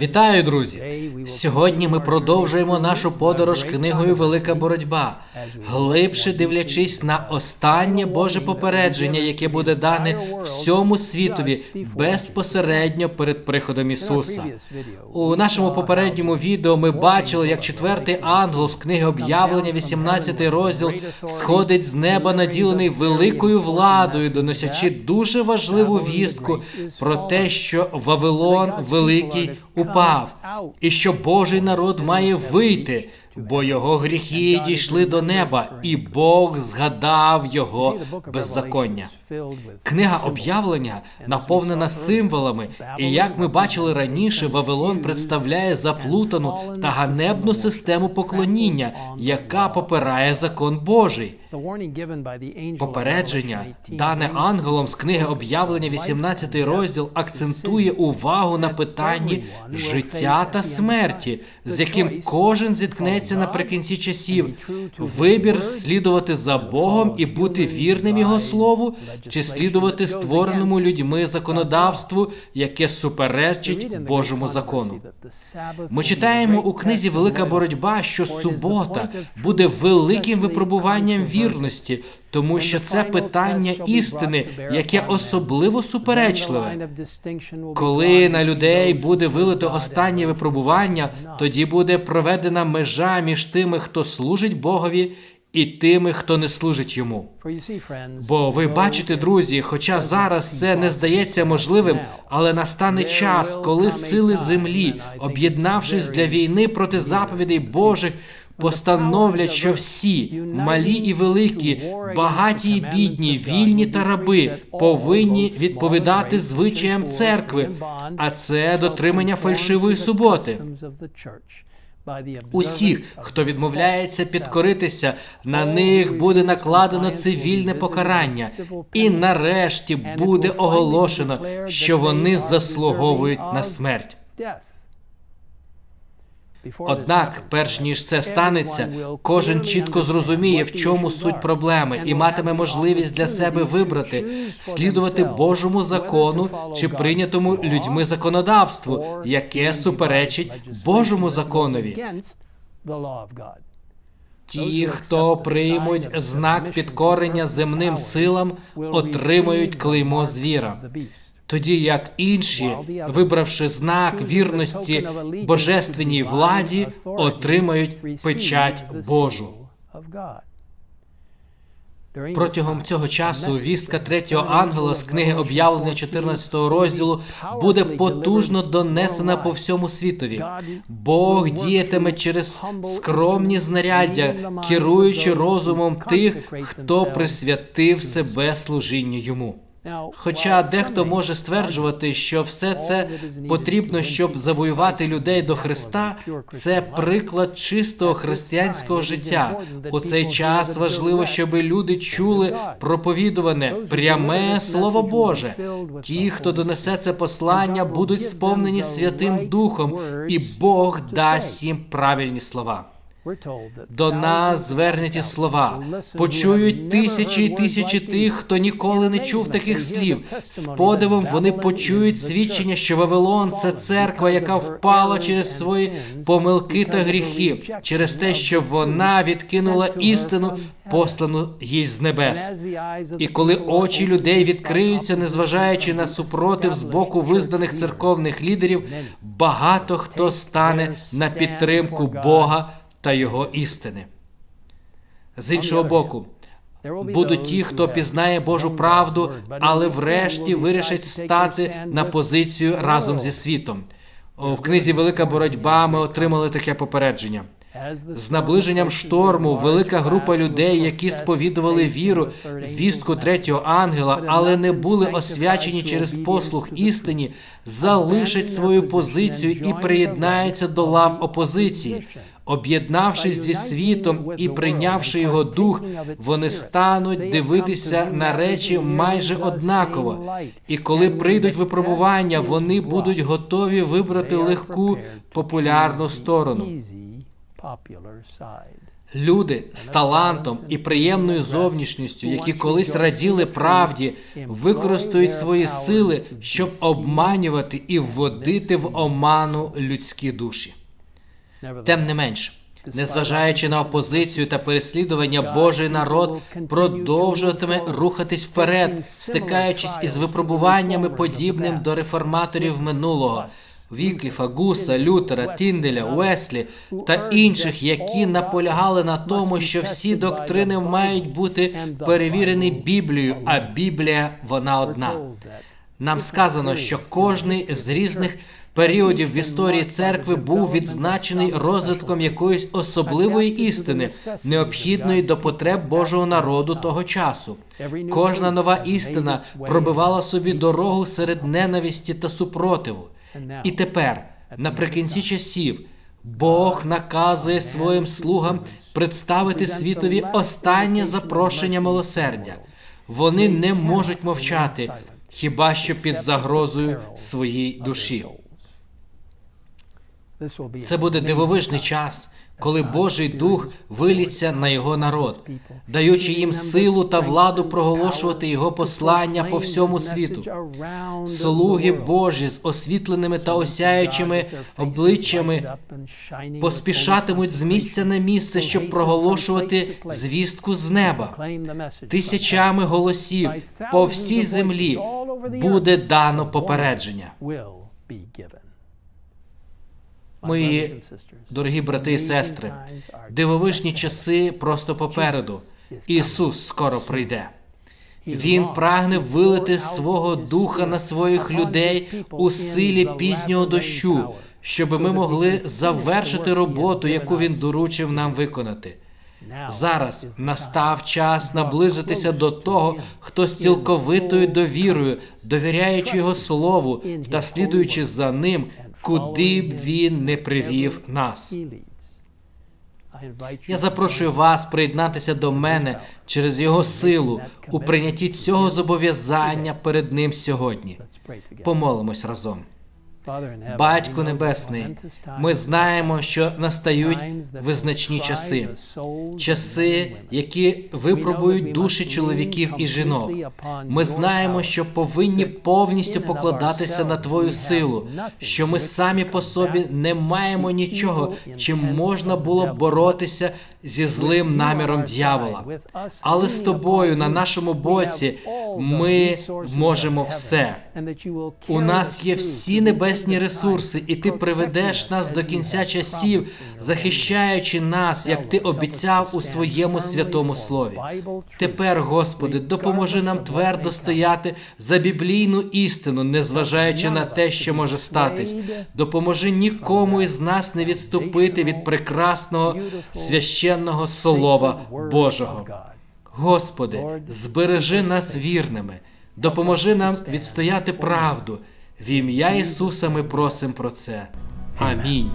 Вітаю, друзі! Сьогодні ми продовжуємо нашу подорож книгою Велика боротьба, глибше дивлячись на останнє Боже попередження, яке буде дане всьому світові безпосередньо перед приходом Ісуса. У нашому попередньому відео ми бачили, як четвертий ангел з книги об'явлення, 18 розділ, сходить з неба, наділений великою владою, доносячи дуже важливу вістку про те, що Вавилон великий упав, і що Божий народ має вийти, бо його гріхи дійшли до неба, і Бог згадав його беззаконня. Книга об'явлення наповнена символами, і як ми бачили раніше, Вавилон представляє заплутану та ганебну систему поклоніння, яка попирає закон Божий. Попередження, дане ангелом з книги об'явлення, 18 розділ, акцентує увагу на питанні життя та смерті, з яким кожен зіткнеться наприкінці часів. Вибір слідувати за Богом і бути вірним Його слову, чи слідувати створеному людьми законодавству, яке суперечить Божому закону. Ми читаємо у книзі Велика боротьба, що субота буде великим випробуванням вірності, тому що це питання істини, яке особливо суперечливе. Коли на людей буде вилито останнє випробування, тоді буде проведена межа між тими, хто служить Богові, і тими, хто не служить йому. Бо ви бачите, друзі, хоча зараз це не здається можливим, але настане час, коли сили землі, об'єднавшись для війни проти заповідей Божих, постановлять, що всі малі і великі, багаті і бідні, вільні та раби повинні відповідати звичаям церкви, а це дотримання фальшивої суботи. Усіх, хто відмовляється підкоритися, на них буде накладено цивільне покарання, і нарешті буде оголошено, що вони заслуговують на смерть. Однак, перш ніж це станеться, кожен чітко зрозуміє, в чому суть проблеми, і матиме можливість для себе вибрати, слідувати Божому закону чи прийнятому людьми законодавству, яке суперечить Божому законові. Ті, хто приймуть знак підкорення земним силам, отримають клеймо звіра тоді як інші, вибравши знак вірності божественній владі, отримають печать Божу. Протягом цього часу вістка третього ангела з книги об'явлення 14 розділу буде потужно донесена по всьому світові. Бог діятиме через скромні знаряддя, керуючи розумом тих, хто присвятив себе служінню йому. Хоча дехто може стверджувати, що все це потрібно, щоб завоювати людей до Христа, це приклад чистого християнського життя. У цей час важливо, щоб люди чули проповідуване пряме слово Боже. Ті, хто донесе це послання, будуть сповнені Святим Духом, і Бог дасть їм правильні слова. До нас звернуті слова, почують тисячі і тисячі тих, хто ніколи не чув таких слів. З подивом вони почують свідчення, що Вавилон це церква, яка впала через свої помилки та гріхи, через те, що вона відкинула істину, послану їй з небес. І коли очі людей відкриються, незважаючи на супротив з боку визнаних церковних лідерів, багато хто стане на підтримку Бога та його істини. З іншого боку, будуть ті, хто пізнає Божу правду, але врешті вирішать стати на позицію разом зі світом. В книзі Велика боротьба ми отримали таке попередження. З наближенням шторму велика група людей, які сповідували віру, вістку третього ангела, але не були освячені через послух істині, залишать свою позицію і приєднаються до лав опозиції. Об'єднавшись зі світом і прийнявши його дух, вони стануть дивитися на речі майже однаково. І коли прийдуть випробування, вони будуть готові вибрати легку популярну сторону. Люди з талантом і приємною зовнішністю, які колись раділи правді, використають свої сили, щоб обманювати і вводити в оману людські душі. Тим не менш, незважаючи на опозицію та переслідування, Божий народ продовжуватиме рухатись вперед, стикаючись із випробуваннями, подібним до реформаторів минулого. Вікліфа, Гуса, Лютера, Тінделя, Уеслі та інших, які наполягали на тому, що всі доктрини мають бути перевірені Біблією, а Біблія вона одна. Нам сказано, що кожний з різних періодів в історії церкви був відзначений розвитком якоїсь особливої істини, необхідної до потреб Божого народу того часу. Кожна нова істина пробивала собі дорогу серед ненависті та супротиву. І тепер, наприкінці часів, Бог наказує своїм слугам представити світові останнє запрошення милосердя. Вони не можуть мовчати, хіба що під загрозою своїй душі. Це буде дивовижний час, коли Божий Дух виліться на його народ, даючи їм силу та владу проголошувати його послання по всьому світу. Слуги Божі з освітленими та осяючими обличчями поспішатимуть з місця на місце, щоб проголошувати звістку з неба. Тисячами голосів по всій землі буде дано попередження. Мої дорогі брати і сестри, дивовижні часи просто попереду. Ісус скоро прийде. Він прагне вилити свого духа на своїх людей у силі пізнього дощу, щоб ми могли завершити роботу, яку він доручив нам виконати. Зараз настав час наблизитися до того, хто з цілковитою довірою, довіряючи його слову та слідуючи за ним, куди б він не привів нас. Я запрошую вас приєднатися до мене через його силу у прийнятті цього зобов'язання перед ним сьогодні. Помолимось разом. Батько Небесний, ми знаємо, що настають визначні часи, часи, які випробують душі чоловіків і жінок. Ми знаємо, що повинні повністю покладатися на Твою силу, що ми самі по собі не маємо нічого, чим можна було б боротися зі злим наміром дьявола. Але з тобою на нашому боці ми можемо все. У нас є всі небесні ресурси, і ти приведеш нас до кінця часів, захищаючи нас, як ти обіцяв у своєму святому слові. Тепер, Господи, допоможи нам твердо стояти за біблійну істину, незважаючи на те, що може статись. Допоможи нікому із нас не відступити від прекрасного священного слова Божого. Господи, збережи нас вірними, допоможи нам відстояти правду. В ім'я Ісуса ми просимо про це. Амінь.